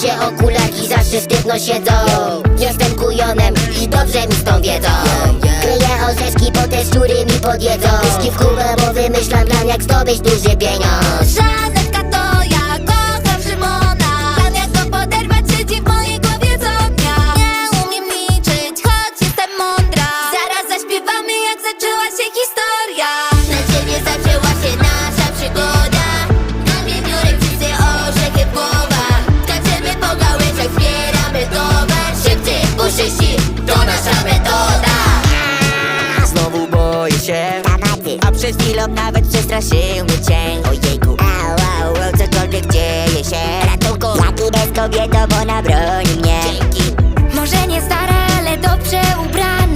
się okularki zawsze sztywno siedzą. Jestem kujonem i dobrze mi z tą wiedzą. Kryję orzeszki, bo te szczury mi podjedzą. Myszki w kubę, bo wymyślam plan jak zdobyć duży pieniądz. Żanetka to ja, kocham Szymona. Plan jak go poderwać siedzi w mojej głowie co Nie umiem liczyć, choć jestem mądra. Zaraz zaśpiewamy jak zaczęła się historia Puszyści, to nasza metoda. Znowu boję się. Tamaty. A przed chwilą nawet przestraszył mnie cień Ojejku, au, au, au, cokolwiek dzieje się. Ratunku. Jaki bez kobietą, bo ona broni mnie